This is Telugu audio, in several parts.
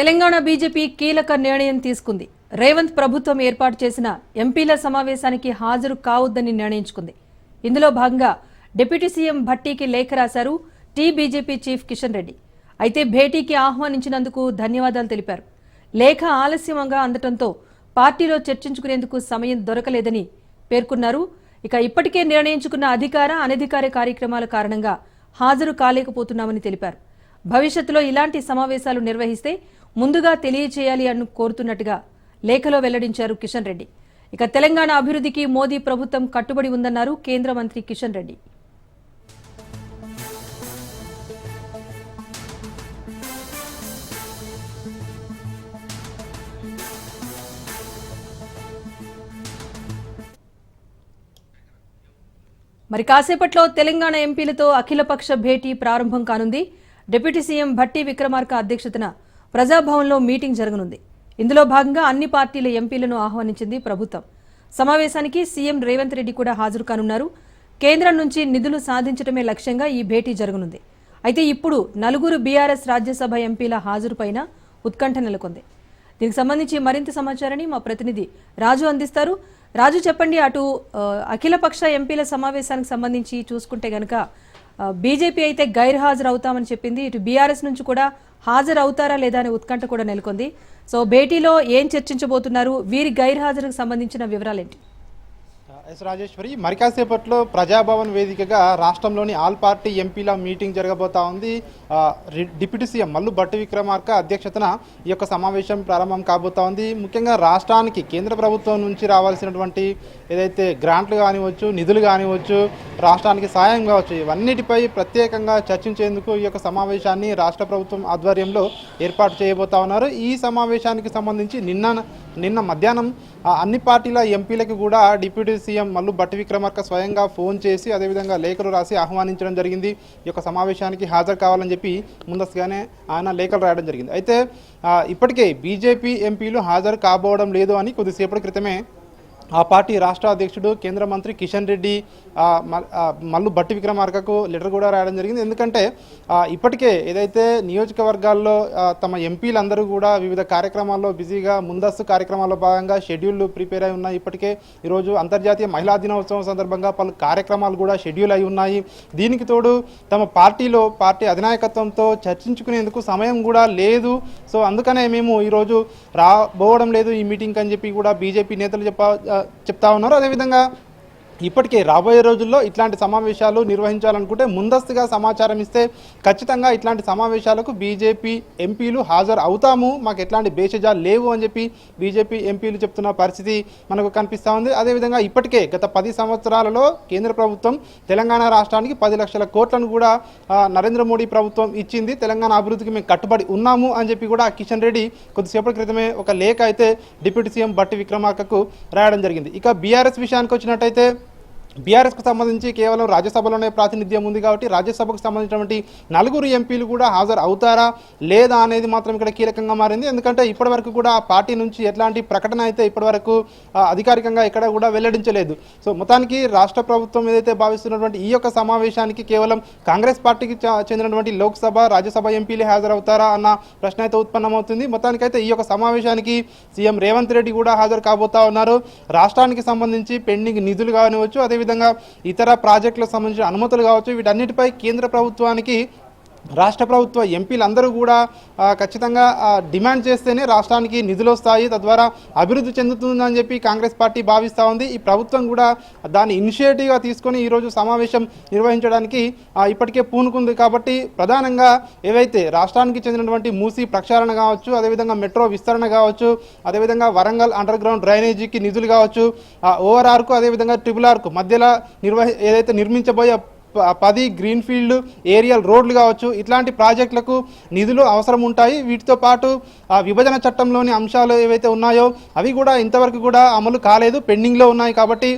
తెలంగాణ బీజేపీ కీలక నిర్ణయం తీసుకుంది. రేవంత్ ప్రభుత్వం ఏర్పాటు చేసిన ఎంపీల సమావేశానికి హాజరు కావద్దని నిర్ణయించుకుంది. ఇందులో భాగంగా డిప్యూటీ సీఎం భట్టీకి లేఖ రాశారు T BJP chief Kishan Reddy. అయితే భేటీకి ఆహ్వానించినందుకు ధన్యవాదాలు తెలిపారు. లేఖ ఆలస్యంగా అందటంతో పార్టీలో చర్చించుకునేందుకు సమయం దొరకలేదని పేర్కొన్నారు. ఇక ఇప్పటికే నిర్ణయించుకున్న అధికార అనధికార కార్యక్రమాల కారణంగా హాజరు కాలేకపోతున్నామని తెలిపారు. భవిష్యత్తులో ఇలాంటి సమావేశాలు నిర్వహిస్తే ముందుగా తెలియచేయాలి అని కోరుతున్నట్టుగా లేఖలో వెల్లడించారు కిషన్ రెడ్డి. ఇక తెలంగాణ అభివృద్ధికి మోదీ ప్రభుత్వం కట్టుబడి ఉందన్నారు కేంద్ర మంత్రి కిషన్ రెడ్డి. మరి కాసేపట్లో తెలంగాణ ఎంపీలతో అఖిలపక్ష భేటీ ప్రారంభం కానుంది. డిప్యూటీ సీఎం భట్టి విక్రమార్క అధ్యక్షతన ప్రజాభవన్లో మీటింగ్ జరగనుంది. ఇందులో భాగంగా అన్ని పార్టీల ఎంపీలను ఆహ్వానించింది ప్రభుత్వం. సమావేశానికి సీఎం రేవంత్ రెడ్డి కూడా హాజరు కానున్నారు. కేంద్రం నుంచి నిధులు సాధించడమే లక్ష్యంగా ఈ భేటీ జరగనుంది. అయితే ఇప్పుడు నలుగురు బీఆర్ఎస్ రాజ్యసభ ఎంపీల హాజరుపైన ఉత్కంఠ నెలకొంది. దీనికి సంబంధించి మరింత సమాచారాన్ని మా ప్రతినిధి రాజు అందిస్తారు. రాజు చెప్పండి అటు అఖిలపక్ష ఎంపీల సమావేశానికి సంబంధించి చూసుకుంటే గనక బీజేపీ అయితే గైర్హాజరు అవుతామని చెప్పింది. ఇటు బీఆర్ఎస్ నుంచి కూడా హాజరు అవుతారా లేదా అనే ఉత్కంఠ కూడా నెలకొంది. సో భేటీలో ఏం చర్చించబోతున్నారు? వీరి గైర్హాజరుకు సంబంధించిన వివరాలేంటి? ఎస్ రాజేశ్వరి మరి కాసేపట్లో ప్రజాభవన్ వేదికగా రాష్ట్రంలోని ఆల్ పార్టీ ఎంపీల మీటింగ్ జరగబోతా ఉంది. డిప్యూటీ సీఎం మల్లు భట్టి విక్రమార్క అధ్యక్షతన ఈ యొక్క సమావేశం ప్రారంభం కాబోతా ఉంది. ముఖ్యంగా రాష్ట్రానికి కేంద్ర ప్రభుత్వం నుంచి రావాల్సినటువంటి ఏదైతే గ్రాంట్లు కానివచ్చు నిధులు కానివచ్చు రాష్ట్రానికి సాయం కావచ్చు ఇవన్నిటిపై ప్రత్యేకంగా చర్చించేందుకు ఈ యొక్క సమావేశాన్ని రాష్ట్ర ప్రభుత్వం ఆధ్వర్యంలో ఏర్పాటు చేయబోతా ఉన్నారు. ఈ సమావేశానికి సంబంధించి నిన్న నిన్న మధ్యాహ్నం అన్ని పార్టీల ఎంపీలకు కూడా డిప్యూటీ సీఎం మల్లు భట్టి విక్రమార్క స్వయంగా ఫోన్ చేసి అదేవిధంగా లేఖలు రాసి ఆహ్వానించడం జరిగింది. ఈ యొక్క సమావేశానికి హాజరు కావాలని చెప్పి ముందస్తుగానే ఆయన లేఖలు రాయడం జరిగింది. అయితే ఇప్పటికే బీజేపీ ఎంపీలు హాజరు కాబోవడం లేదు అని కొద్దిసేపటి క్రితమే ఆ పార్టీ రాష్ట్ర అధ్యక్షుడు కేంద్ర మంత్రి కిషన్ రెడ్డి మల్లు భట్టి విక్రమార్కకు లెటర్ కూడా రాయడం జరిగింది. ఎందుకంటే ఇప్పటికే ఏదైతే నియోజకవర్గాల్లో తమ ఎంపీలందరూ కూడా వివిధ కార్యక్రమాల్లో బిజీగా ముందస్తు కార్యక్రమాల్లో భాగంగా షెడ్యూల్ ప్రిపేర్ అయి ఉన్నాయి. ఇప్పటికే ఈరోజు అంతర్జాతీయ మహిళా దినోత్సవం సందర్భంగా పలు కార్యక్రమాలు కూడా షెడ్యూల్ అయి ఉన్నాయి. దీనికి తోడు తమ పార్టీలో పార్టీ అధినాయకత్వంతో చర్చించుకునేందుకు సమయం కూడా లేదు. సో అందుకనే మేము ఈరోజు రాబోవడం లేదు ఈ మీటింగ్ అని చెప్పి కూడా బీజేపీ నేతలు చెప్ప చెప్తా ఉన్నారు. అదేవిధంగా ఇప్పటికే రాబోయే రోజుల్లో ఇట్లాంటి సమావేశాలు నిర్వహించాలనుకుంటే ముందస్తుగా సమాచారం ఇస్తే ఖచ్చితంగా ఇట్లాంటి సమావేశాలకు బీజేపీ ఎంపీలు హాజరు అవుతాము. మాకు ఎట్లాంటి బేషజాలు లేవు అని చెప్పి బీజేపీ ఎంపీలు చెప్తున్న పరిస్థితి మనకు కనిపిస్తూ ఉంది. అదేవిధంగా ఇప్పటికే గత పది సంవత్సరాలలో కేంద్ర ప్రభుత్వం తెలంగాణ రాష్ట్రానికి పది లక్షల కోట్లను కూడా నరేంద్ర మోడీ ప్రభుత్వం ఇచ్చింది. తెలంగాణ అభివృద్ధికి మేము కట్టుబడి ఉన్నాము అని చెప్పి కూడా కిషన్ రెడ్డి కొద్దిసేపటి క్రితమే ఒక లేఖ అయితే డిప్యూటీ సీఎం బట్టి విక్రమార్కకు రాయడం జరిగింది. ఇక బీఆర్ఎస్ విషయానికి వచ్చినట్టయితే బీఆర్ఎస్కు సంబంధించి కేవలం రాజ్యసభలోనే ప్రాతినిధ్యం ఉంది కాబట్టి రాజ్యసభకు సంబంధించినటువంటి నలుగురు ఎంపీలు కూడా హాజరు అవుతారా లేదా అనేది మాత్రం ఇక్కడ కీలకంగా మారింది. ఎందుకంటే ఇప్పటివరకు కూడా ఆ పార్టీ నుంచి ఎట్లాంటి ప్రకటన అయితే ఇప్పటివరకు అధికారికంగా ఎక్కడ కూడా వెల్లడించలేదు. సో మొత్తానికి రాష్ట్ర ప్రభుత్వం ఏదైతే భావిస్తున్నటువంటి ఈ యొక్క సమావేశానికి కేవలం కాంగ్రెస్ పార్టీకి చెందినటువంటి లోక్సభ రాజ్యసభ ఎంపీలే హాజరవుతారా అన్న ప్రశ్న అయితే ఉత్పన్నమవుతుంది. మొత్తానికైతే ఈ యొక్క సమావేశానికి సీఎం రేవంత్ రెడ్డి కూడా హాజరు కాబోతా ఉన్నారు. రాష్ట్రానికి సంబంధించి పెండింగ్ నిధులు కానివచ్చు అదేవిధంగా ఇతర ప్రాజెక్టులకు సంబంధించిన అనుమతులు కావచ్చు వీటన్నిటిపై కేంద్ర ప్రభుత్వానికి రాష్ట్ర ప్రభుత్వ ఎంపీలందరూ కూడా ఖచ్చితంగా డిమాండ్ చేస్తేనే రాష్ట్రానికి నిధులు వస్తాయి తద్వారా అభివృద్ధి చెందుతుందని చెప్పి కాంగ్రెస్ పార్టీ భావిస్తూ ఉంది. ఈ ప్రభుత్వం కూడా దాన్ని ఇనిషియేటివ్గా తీసుకొని ఈరోజు సమావేశం నిర్వహించడానికి ఇప్పటికే పూనుకుంది కాబట్టి ప్రధానంగా ఏవైతే రాష్ట్రానికి చెందినటువంటి మూసీ ప్రక్షాళన కావచ్చు అదేవిధంగా మెట్రో విస్తరణ కావచ్చు అదేవిధంగా వరంగల్ అండర్ గ్రౌండ్ డ్రైనేజీకి నిధులు కావచ్చు ఓఆర్ఆర్కు అదేవిధంగా ట్రిపుల్ ఆర్కు మధ్యలో నిర్వహి ఏదైతే నిర్మించబోయే పది గ్రీన్ ఫీల్డ్ ఏరియల్ రోడ్లు కావచ్చు ఇట్లాంటి ప్రాజెక్టులకు నిధులు అవసరం ఉంటాయి. వీటితో పాటు ఆ విభజన చట్టంలోని అంశాలు ఏవైతే ఉన్నాయో అవి కూడా ఇంతవరకు కూడా అమలు కాలేదు పెండింగ్లో ఉన్నాయి కాబట్టి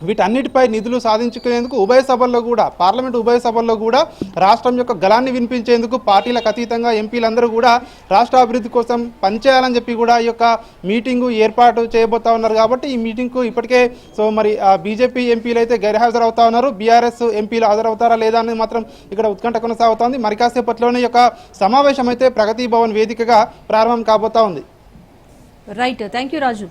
వీటన్నిటిపై నిధులు సాధించుకునేందుకు ఉభయ సభల్లో కూడా పార్లమెంట్ ఉభయ సభల్లో కూడా రాష్ట్రం యొక్క గలాన్ని వినిపించేందుకు పార్టీలకు అతీతంగా ఎంపీలందరూ కూడా రాష్ట్ర అభివృద్ధి కోసం పనిచేయాలని చెప్పి కూడా ఈ యొక్క మీటింగు ఏర్పాటు చేయబోతా ఉన్నారు కాబట్టి ఈ మీటింగ్కు ఇప్పటికే సో మరి బీజేపీ ఎంపీలు అయితే గైర్హాజరు అవుతా ఉన్నారు. బీఆర్ఎస్ ఎంపీలు హాజరవుతారా లేదా అనేది మాత్రం ఇక్కడ ఉత్కంఠ కొనసాగుతోంది. మరి కాసేపట్లోనే యొక్క సమావేశం అయితే ప్రగతి భవన్ వేదికగా ప్రారంభం కాబోతా ఉంది. Right thank you Raju